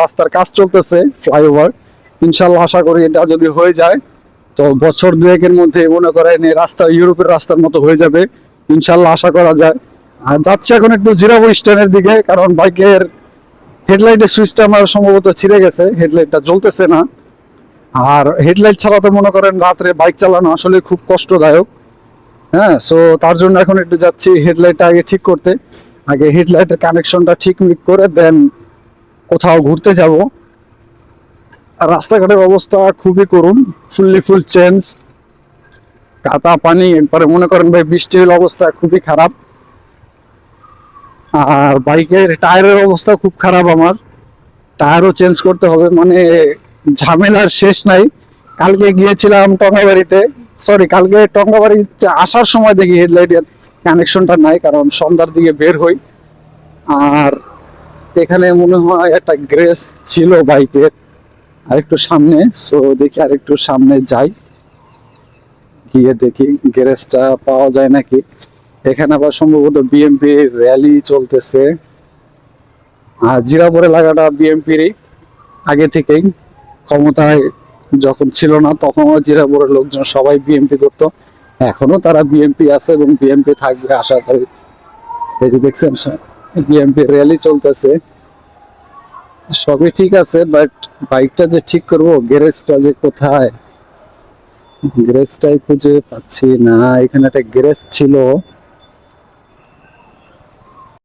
রাস্তার কাজ চলতেছে ফ্লাইওভার ইনশাল্লাহ আশা করি এটা যদি হয়ে যায়, তো বছর দুয়েকের মধ্যে মনে করেন এই রাস্তা, ইউরোপের রাস্তার মতো হয়ে যাবে। ইনশাল্লাহ আশা করা যায়। আর যাচ্ছি এখন একটু জিরাবো স্ট্যান্ডের দিকে, কারণ বাইকের হেডলাইটের সুইচটা আমার সম্ভবত ছিঁড়ে গেছে, হেডলাইটটা জ্বলতেছে না। আর হেডলাইট ছাড়া তো মনে করেন রাত্রে বাইক চালানো আসলে খুব কষ্টদায়ক। হ্যাঁ সো তার জন্য এখন একটু যাচ্ছি হেডলাইটটা আগে ঠিক করতে। আগে হেডলাইটের কানেকশনটা ঠিক মিক করে দেন কোথাও ঘুরতে যাব। আর রাস্তাঘাটের অবস্থা খুবই করুন ফুললি ফুল চেঞ্জ। কাতা পানি একবারে মনে করেন ভাই বৃষ্টির অবস্থা খুবই খারাপ। আর বাইকের টায়ারের অবস্থা খুব খারাপ আমার। টায়ারও চেঞ্জ করতে হবে মানে ঝামেলার শেষ নাই। কালকে গিয়েছিলাম টঙ্গাবাড়িতে সরি কালকে টঙ্গাবাড়িতে আসার সময় দেখি হেডলাইটের কানেকশনটা নাই, কারণ সন্ধ্যার দিকে বের হই। আর এখানে মনে হয় একটা গ্রেস ছিল বাইকের, আরেকটু সামনে সো দেখি আরেকটু সামনে যাই। গিয়ে দেখি গ্যারেজটা পাওয়া যায় নাকি। এখানে আবার সম্ভবত বিএমপি র্যালি চলতেছে। আর জিরাপুরে লাগাটা বিএমপিরই আগে থেকেই ক্ষমতায় যখন ছিল না, তখনও জিরাপুরের লোকজন সবাই বিএমপি করতো। এখনও তারা বিএমপি আছে এবং বিএমপি থাকবে আশা করি। এই যে দেখছেন বিএমপি র্যালি চলতেছে। সবই ঠিক আছে বাট বাইকটা যে ঠিক করব গ্যারেজটা যে কোথায়? গ্যারেজটাই খুঁজে পাচ্ছি না। এখানে একটা গ্যারেজ ছিল।